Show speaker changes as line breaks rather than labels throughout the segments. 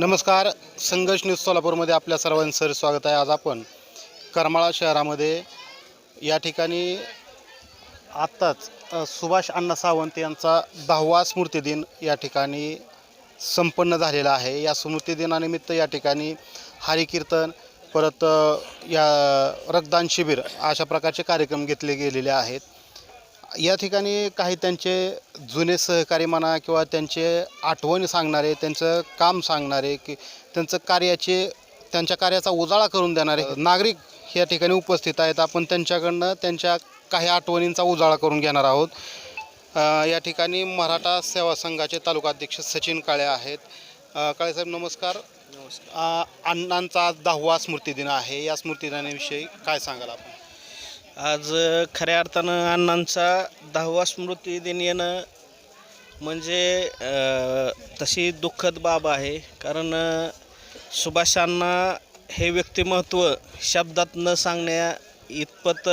नमस्कार संघर्ष न्यूज सोलापूरमध्ये आपल्या सर्वांचं सर स्वागत आहे. आज आपण करमाळा शहरामध्ये या ठिकाणी आत्ताच सुभाष अण्णा सावंत यांचा दहावा स्मृतिदिन या ठिकाणी संपन्न झालेला आहे. या स्मृतिदिनानिमित्त या ठिकाणी हरिकीर्तन परत या रक्तदान शिबिर अशा प्रकारचे कार्यक्रम घेतले गेलेले आहेत. या ठिकाणी काही त्यांचे जुने सहकारी म्हणा किंवा त्यांचे आठवणी सांगणारे त्यांचं काम सांगणारे की त्यांचं कार्याचे त्यांच्या कार्याचा उजाळा करून देणारे नागरिक या ठिकाणी उपस्थित आहेत. आपण त्यांच्याकडनं त्यांच्या काही आठवणींचा उजाळा करून घेणार आहोत. या ठिकाणी मराठा सेवा संघाचे तालुकाध्यक्ष सचिन काळे आहेत. अ, काळे साहेब नमस्कार. नमस्कार. अण्णांचा आज दहावा स्मृतिदिन आहे. या स्मृतिदिनाविषयी काय सांगाल आपण?
आज खऱ्या अर्थानं अण्णांचा दहावा स्मृती दिन येणं म्हणजे तशी दुःखद बाब आहे. कारण सुभाषांना हे व्यक्तिमत्व शब्दात न सांगण्या इतपत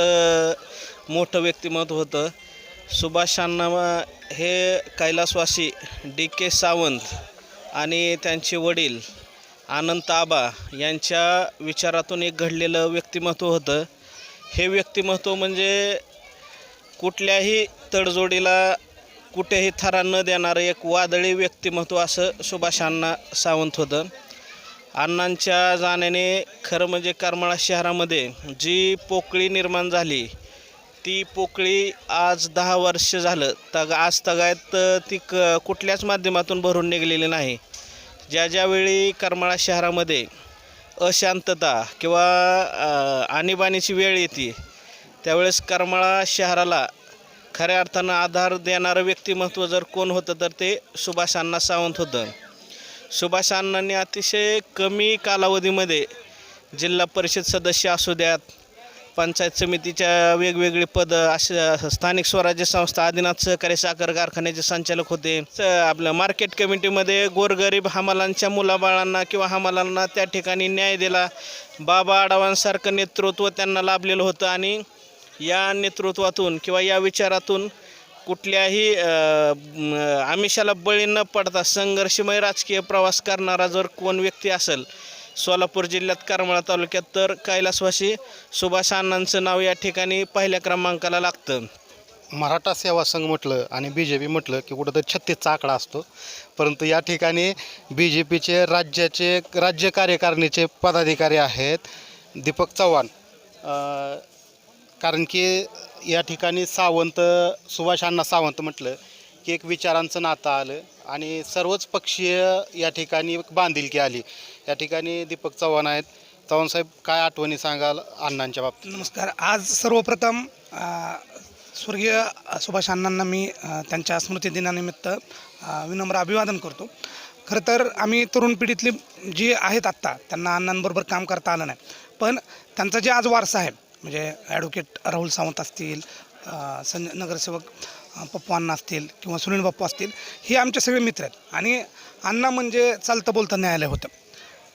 मोठं व्यक्तिमत्व होतं. सुभाष हे कैलासवासी डी के सावंत आणि त्यांचे वडील आनंद आबा यांच्या विचारातून एक घडलेलं व्यक्तिमत्व होतं. हे व्यक्तिमत्व म्हणजे कुठल्याही तडजोडीला कुठेही थरा न देणारं एक वादळी व्यक्तिमत्व असं सुभाष अण्णा सावंत होतं. अण्णांच्या जाण्याने खरं म्हणजे करमाळा शहरामध्ये जी पोकळी निर्माण झाली ती पोकळी आज दहा वर्ष झालं. तग आज तगायत ती क कुठल्याच माध्यमातून भरून निघलेली नाही. ज्या ज्यावेळी करमाळा शहरामध्ये अशांतता किंवा आणीबाणीची वेळ येते त्यावेळेस करमाळा शहराला खऱ्या अर्थानं आधार देणारं व्यक्तिमत्व जर कोण होतं तर ते सुभाष अण्णा सावंत होतं. सुभाष अण्णांनी अतिशय कमी कालावधीमध्ये जिल्हा परिषद सदस्य असू द्यात पंचायत समितीच्या वेगवेगळे पदं असे स्थानिक स्वराज्य संस्था आदिनाथ सहकारी साखर कारखान्याचे संचालक होते. स- आपलं मार्केट कमिटीमध्ये गोरगरीब हमालांच्या मुलाबाळांना किंवा हमालांना त्या ठिकाणी न्याय दिला. बाबा आढावांसारखं नेतृत्व त्यांना लाभलेलं होतं आणि या नेतृत्वातून किंवा या विचारातून कुठल्याही आमिषाला बळी न पडता संघर्षमय राजकीय प्रवास करणारा जर कोण व्यक्ती असेल सोलापूर जिल्ह्यात करमाळा तालुक्यात तर कैलासवासी सुभाष अण्णांचं नाव या ठिकाणी पहिल्या क्रमांकाला लागतं.
मराठा सेवा संघ म्हटलं आणि बी जे पी म्हटलं की कुठंतरी छत्तीसचा आकडा असतो. परंतु या ठिकाणी बी जे पीचे राज्याचे राज्य कार्यकारिणीचे पदाधिकारी आहेत दीपक चव्हाण. कारण की या ठिकाणी सावंत सुभाष अण्णा सावंत म्हटलं की एक विचारांचं नातं आलं. आणि सर्वच पक्षीय या ठिकाणी बांधिलकी आली. या ठिकाणी दीपक चव्हाण आहेत. चव्हाणसाहेब काय आठवणी सांगाल अण्णांच्या बाबतीत?
नमस्कार. आज सर्वप्रथम स्वर्गीय सुभाष अण्णांना मी त्यांच्या स्मृतिदिनानिमित्त विनम्र अभिवादन करतो. खरं तर आम्ही तरुण पिढीतली जी आहेत आत्ता त्यांना अण्णांबरोबर काम करता आलं नाही. पण त्यांचा जे आज वारसा आहे म्हणजे ॲडव्होकेट राहुल सावंत असतील सं नगरसेवक पप्पांना असतील किंवा सुनील बाप्पा असतील हे आमचे सगळे मित्र आहेत. आणि अण्णा म्हणजे चालतं बोलतं न्यायालय होतं.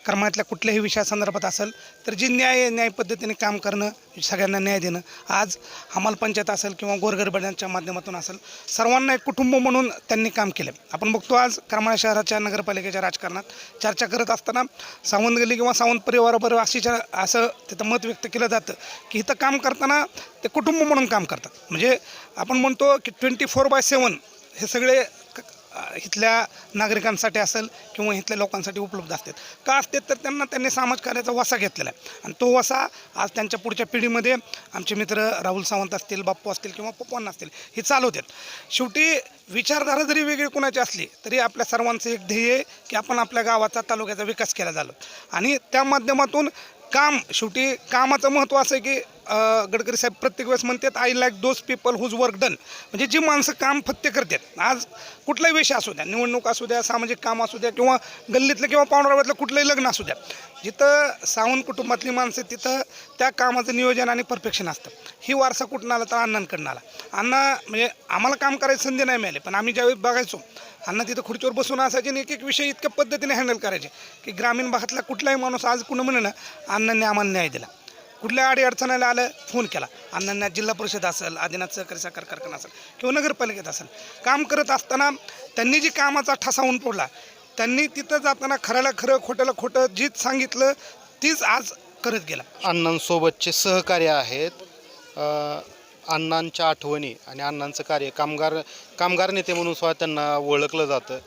कर्मातल्या कुठल्याही विषयासंदर्भात असेल तर जी न्याय न्याय पद्धतीने काम करणं सगळ्यांना न्याय देणं आज हमाल पंचायत असेल किंवा गोरगरबड्यांच्या माध्यमातून असेल सर्वांना एक कुटुंब म्हणून त्यांनी काम केलं. आपण बघतो आज करमाळा शहराच्या नगरपालिकेच्या राजकारणात चर्चा करत असताना सावंत गल्ली किंवा सावंत परिवाराबरोबर अशी असं तिथं मत व्यक्त केलं जातं की इथं काम करताना ते कुटुंब म्हणून काम करतात. म्हणजे आपण म्हणतो की ट्वेंटी फोर बाय सेवन हे सगळे इथल्या नागरिकांसाठी असेल किंवा इथल्या लोकांसाठी उपलब्ध असतात. का असतात तर त्यांना त्यांनी समाजकार्याचा वसा घेतलेला आहे. आणि तो वसा आज त्यांच्या पुढच्या पिढीमध्ये आमचे मित्र राहुल सावंत असतील बाप्पू असतील किंवा पप्पांना असतील हे चालवतात शेवटी विचारधारा जरी वेगळी कोणाची असली तरी आपल्या सर्वांचं एक ध्येय आहे की आपण आपल्या गावाचा तालुक्याचा विकास केला झाला. आणि त्या माध्यमातून काम शेवटी कामाचं महत्त्व असं आहे की गडकरी साहेब प्रत्येक वेळेस म्हणतात I like those people whose work done म्हणजे जी माणसं काम फत्ते करतात. आज कुठलाही विषय असू द्या निवडणूक असू द्या सामाजिक काम असू द्या किंवा गल्लीतलं किंवा पाहुणरावतलं कुठलंही लग्न असू द्या जिथं सावंत कुटुंबातली माणसं तिथं त्या कामाचं नियोजन आणि परफेक्शन असतं. ही वारसा कुठून आला तर अण्णांकडनं आला. अण्णा म्हणजे आम्हाला काम करायची संधी नाही मिळाली पण आम्ही ज्यावेळी बघायचो अण्णा तिथं खुर्चीवर बसून असायचे आणि एक एक विषय इतक्या पद्धतीने हँडल करायचे की ग्रामीण भागातला कुठलाही माणूस आज कुणं म्हणे अण्णांनी आम्हाला न्याय दिला. कुठल्या अडी अडचणाला आलं फोन केला. अण्णांना जिल्हा परिषद असेल आदिनाथ सहकारी साखर कारखाना असेल किंवा नगरपालिकेत असेल काम करत असताना त्यांनी जी कामाचा ठसा होऊन पडला त्यांनी तिथं जाताना खऱ्याला खरं खोट्याला खोटं जीच सांगितलं तीच आज करत गेला.
अण्णांसोबतचे सहकार्य आहेत. अण्णांच्या आठवणी आणि अण्णांचं कार्य कामगार कामगार नेते म्हणून सुद्धा त्यांना ओळखलं जातं.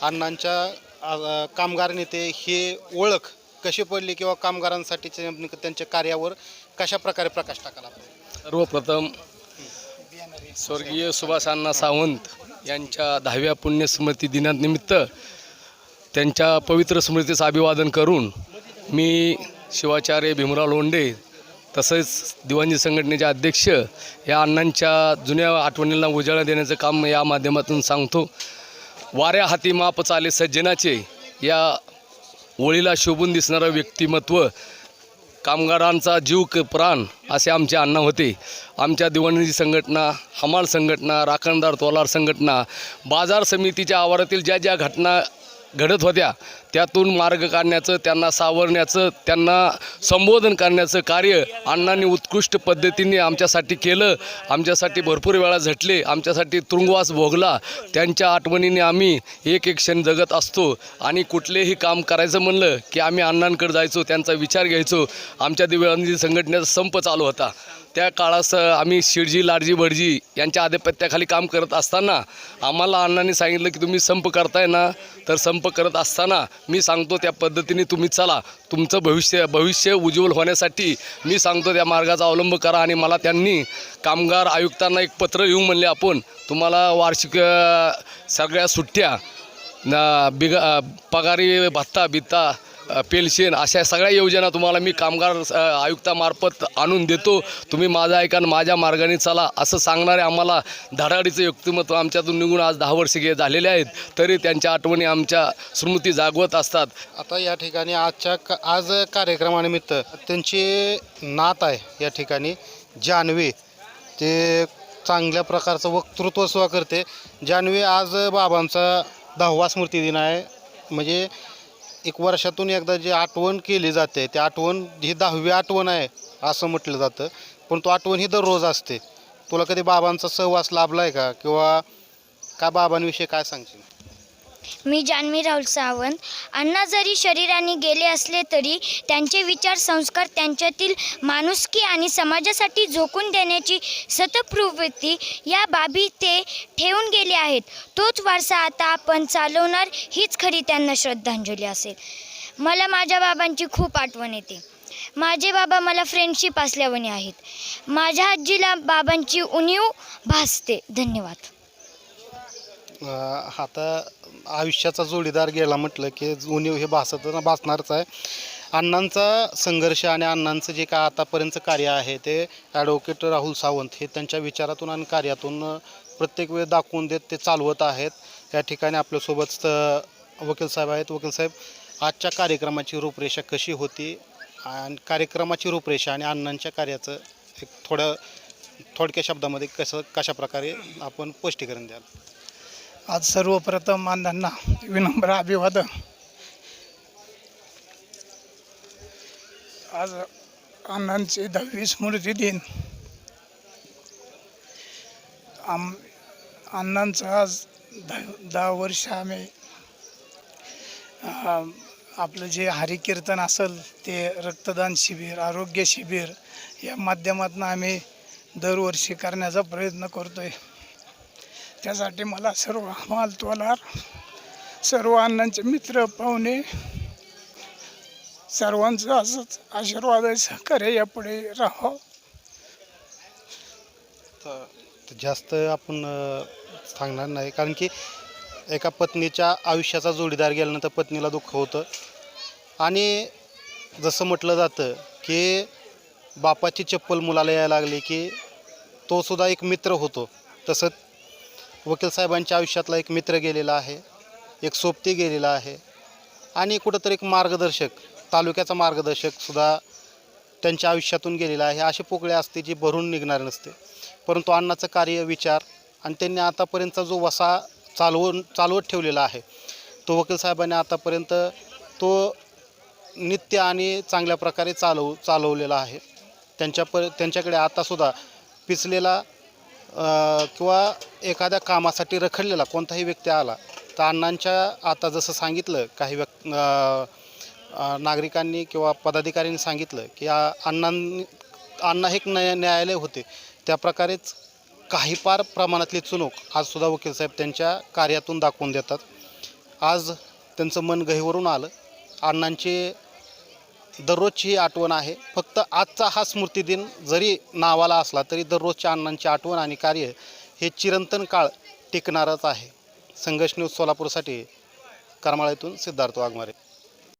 अण्णांच्या कामगार नेते हे ओळख कशी पडली किंवा कामगारांसाठीचे त्यांच्या कार्यावर कशा प्रकारे प्रकाश टाकाला
सर्वप्रथम स्वर्गीय सुभाष अण्णा सावंत यांच्या दहाव्या पुण्यस्मृती दिनानिमित्त त्यांच्या पवित्र स्मृतीचं अभिवादन करून मी शिवाचार्य भीमराव लोंढे तसेच दिवाणजी संघटनेचे अध्यक्ष या अण्णांच्या जुन्या आठवणींना उजाळा देण्याचं काम या माध्यमातून सांगतो. वाऱ्या हाती माप चाले सज्जनाचे या ओळीला शोभून दिसणारं व्यक्तिमत्व कामगारांचा जीव क प्राण असे आमचे अण्णा होते. आमच्या दिवाणी संघटना हमाल संघटना राखणदार तोलार संघटना बाजार समितीच्या आवारातील ज्या ज्या घटना घडत होत्या. त्यातून मार्ग काढण्याचं त्यांना सावरण्याचं त्यांना संबोधन करण्याचं कार्य अण्णांनी उत्कृष्ट पद्धतीने आमच्यासाठी केलं. आमच्यासाठी भरपूर वेळा झटले आमच्यासाठी तुरुंगवास भोगला. त्यांच्या आठवणीने आम्ही एक एक क्षण जगत असतो आणि कुठलेही काम करायचं म्हणलं की आम्ही अण्णांकडे जायचो त्यांचा विचार घ्यायचो. आमच्या दिव्यांगी संघटनेचा संप चालू होता. त्या काळास आम्ही शिडजी लाडजी भटजी यांच्या आधिपत्याखाली काम करत असताना आम्हाला अण्णांनी सांगितलं की तुम्ही संप करताय ना तर संप करत असताना मी सांगतो त्या पद्धतीने तुम्ही चला. तुमचं भविष्य भविष्य उज्ज्वल होण्यासाठी मी सांगतो त्या मार्गाचा अवलंब करा आणि मला त्यांनी कामगार आयुक्तांना एक पत्र येऊ म्हणले आपण. तुम्हाला वार्षिक सगळ्या सुट्ट्या न बिग पगारी भत्ता बित्ता पेन्शन अशा सगळ्या योजना तुम्हाला मी कामगार आयुक्तामार्फत आणून देतो. तुम्ही माझं ऐका माझ्या मार्गाने चला असं सांगणारे आम्हाला धडाडीचं व्यक्तिमत्व आमच्यातून निघून आज दहा वर्ष गे झालेले आहेत. तरी त्यांच्या आठवणी आमच्या स्मृती जागवत असतात.
आता या ठिकाणी आजच्या का आज कार्यक्रमानिमित्त त्यांची नात आहे या ठिकाणी जान्हवी ते चांगल्या प्रकारचं वक्तृत्व सुद्धा करते. जानवी आज बाबांचा दहावा स्मृतिदिन आहे. म्हणजे एक वर्षातून एकदा जी आठवण केली जाते ती आठवण ही दहावी आठवण आहे असं म्हटलं जातं. पण तो आठवण ही दररोज असते. तुला कधी बाबांचा सहवास लाभला आहे का? किंवा का बाबांविषयी काय सांगशील?
मी जान्हवी राहुल सावंत. अण्णा जरी शरीराने गेले असले तरी त्यांचे विचार संस्कार त्यांच्यातील माणुसकी आणि समाजासाठी झोकून देण्याची सतप्रवृत्ती या बाबी ते ठेवून गेले आहेत. तोच वारसा आता आपण चालवणार हीच खरी त्यांना श्रद्धांजली असेल. मला माझ्या बाबांची खूप आठवण येते. माझे बाबा मला फ्रेंडशिप असल्यावानी आहेत. माझ्या आजीला बाबांची उणीव भासते. धन्यवाद.
आता आयुष्याचा जोडीदार गेला म्हटलं की उणीव हे भासत भासणारच आहे. अण्णांचा संघर्ष आणि अण्णांचं जे काय आतापर्यंतचं कार्य आहे ते ॲडव्होकेट राहुल सावंत हे त्यांच्या विचारातून आणि कार्यातून प्रत्येक वेळ दाखवून देत ते चालवत आहेत. या ठिकाणी आपल्यासोबत वकील साहेब आहेत. वकील साहेब आजच्या कार्यक्रमाची रूपरेषा कशी होती? आणि कार्यक्रमाची रूपरेषा आणि अण्णांच्या कार्याचं एक थोडं थोडक्या शब्दामध्ये कसं कशा प्रकारे आपण स्पष्टीकरण द्याल?
आज सर्वप्रथम अण्णांना विनम्र अभिवादन. आज अण्णांचे दहावी स्मृती दिन. आम अण्णांचं आज दहा दहा वर्ष आम्ही आपलं जे हरिकीर्तन असेल ते रक्तदान शिबिर आरोग्य शिबिर या माध्यमातून आम्ही दरवर्षी करण्याचा प्रयत्न करतो आहे त्यासाठी मला सर्व हमाल तोलार सर्व अण्णांचे मित्र पाहुणे सर्वांचं असंच आशीर्वाद आहे सहकार्य यापुढे राहावं.
तर जास्त आपण अ, सांगणार नाही. कारण की एका पत्नीच्या आयुष्याचा जोडीदार गेल्यानंतर पत्नीला दुःख होतं. आणि जसं म्हटलं जातं की बापाची चप्पल मुलाला यायला लागली की तो सुद्धा एक मित्र होतो. तसंच वकील साहेबांच्या आयुष्यातला एक मित्र गेलेला आहे एक सोबती गेलेला आहे आणि कुठंतरी एक मार्गदर्शक तालुक्याचा मार्गदर्शक सुद्धा त्यांच्या आयुष्यातून गेलेला आहे. अशी पोकळी असते जी भरून निघणार नसते. परंतु अण्णाचं कार्य विचार आणि त्यांनी आतापर्यंतचा जो वसा चालवून चालवत ठेवलेला आहे तो वकील साहेबांनी आतापर्यंत तो नित्य आणि चांगल्या प्रकारे चालव चालवलेला आहे. त्यांच्या पर त्यांच्याकडे आतासुद्धा पिचलेला किंवा एखाद्या कामासाठी रखडलेला कोणताही व्यक्ती आला तर अण्णांच्या आता जसं सांगितलं काही व्यक् नागरिकांनी किंवा पदाधिकाऱ्यांनी सांगितलं की अण्णांनी अण्णा हे एक न्याय न्यायालय होते. त्याप्रकारेच काही फार प्रमाणातली चुणूक आजसुद्धा वकीलसाहेब वकील साहेब त्यांच्या कार्यातून दाखवून देतात. आज त्यांचं मन गहीवरून आलं. अण्णांची दररोजची ही आठवण आहे. फक्त आजचा हा स्मृतिदिन जरी नावाला असला तरी दररोजच्या अण्णांची आठवण आणि कार्य हे चिरंतन काळ टिकणारच आहे. संघर्ष न्यूज सोलापूरसाठी करमाळ्यातून सिद्धार्थ वाघमारे.